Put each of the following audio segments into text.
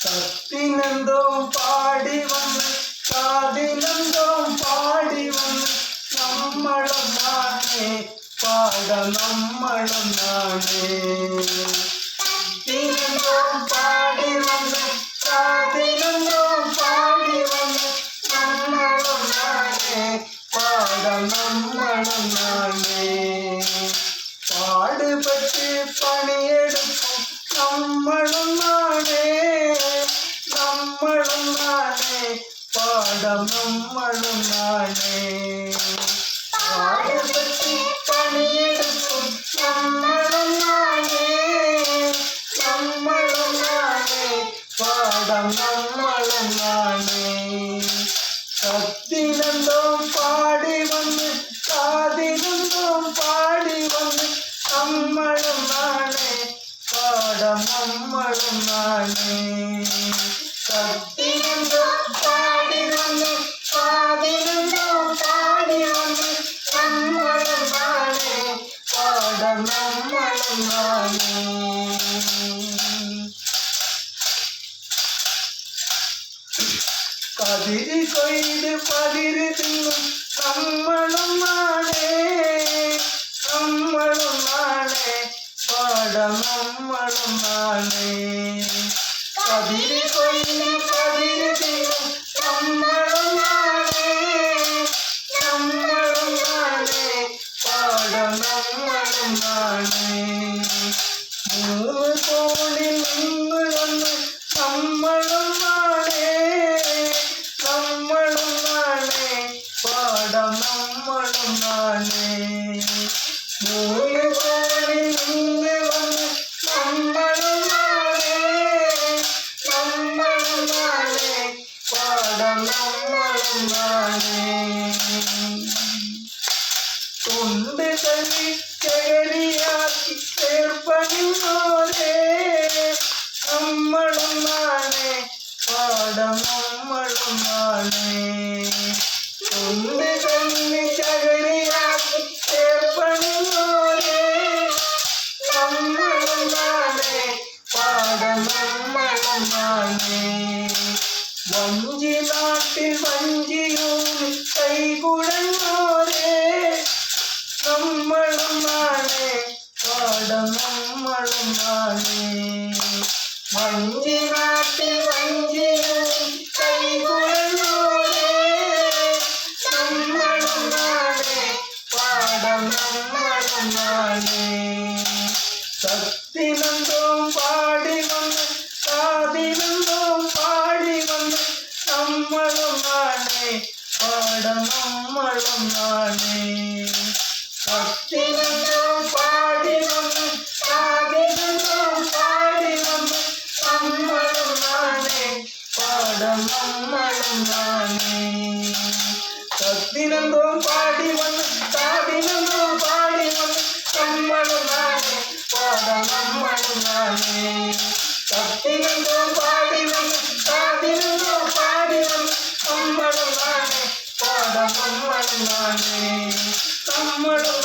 சத்தினந்தோம் பாடி வந்து சாதினந்தோம் பாடி வந்து நம்மளும் நானே பாட நம்மளும் நானே சத்தினந்தோம் பாடி வந்து சாதினந்தோம் பாடி வந்து நம்மளும் நானே பாட நம்மளும் நம்மளும் நானே பாடுபட்டு பணியெடுக்கும் நம்மளும் நானே நம்மளும் நானே பாடம் நம்மளும் நானே சத்தினந்தோம் பாடி வந்து சாதினந்தோம் பாடி வந்து நம்மளும் நானே பாடம் நம்மளும் நானே பாடம் நம்மளும் கதிரி கொய்து பதிரு தின்னும் நம்மளும் மாடே நம்மளும் மாடே பாடம் நம்மளும் நானே கதிரி கொய்து பதிரு தின்னும் நம்மளும் நம்மளும் நம்மளும் நானே பாடம் நம்மளும் நானே வஞ்சி நாட்டில் வஞ்சியூர் கைகுழந்தோரே நம்மளும் நானே பாடம் நம்மளும் நானே சத்தினந்தோம் பாடி வந்து சாதினந்தோம் பாடி வந்து நம்மளும் நானே பாட நம்மளும் நானே. சத்தினந்தோம் பாடி வந்து சாதினந்தோம் பாடி வந்து நம்மளும் நானே பாட நம்மளும் நானே. சத்தினந்தோம் பாடி வந்த தினமும் பாடினம் தினமும் பாடினம். கம்பளம் நானே பாடம் அம்மனும் நானே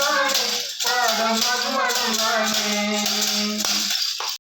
நானே பாடம்